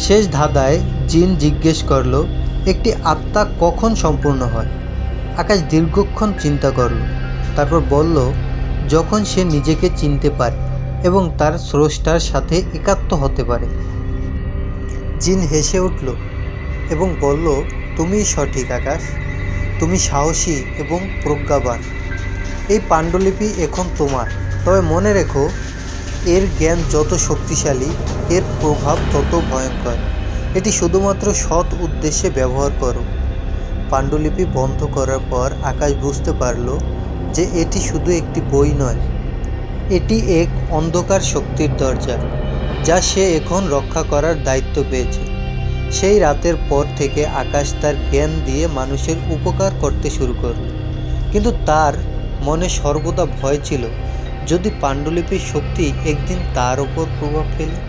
শেষ ধাঁধায় জিন জিজ্ঞেস করল, একটি আত্মা কখন সম্পূর্ণ হয়? আকাশ দীর্ঘক্ষণ চিন্তা করল, তারপর বলল, যখন সে নিজেকে চিনতে পারে এবং তার স্রষ্টার সাথে একাত্ম হতে পারে। জিন হেসে উঠল এবং বলল, তুমিই সঠিক, আকাশ। তুমি সাহসী এবং প্রজ্ঞাবান। এই পাণ্ডুলিপি এখন তোমার। তবে মনে রেখো এর জ্ঞান যত শক্তিশালী, এর প্রভাব তত ভয়ঙ্কর। এটি শুধুমাত্র সৎ উদ্দেশ্যে ব্যবহার করো। পাণ্ডুলিপি বন্ধ করার পর আকাশ বুঝতে পারল যে এটি শুধু একটি বই নয়, এটি এক অন্ধকার শক্তির দরজা, যা সে এখন রক্ষা করার দায়িত্ব পেয়েছে। সেই রাতের পর থেকে আকাশ তার জ্ঞান দিয়ে মানুষের উপকার করতে শুরু করল, কিন্তু তার মনে সর্বদা ভয় ছিল যদি পাণ্ডুলিপির শক্তি একদিন তার ওপর প্রভাব ফেলে?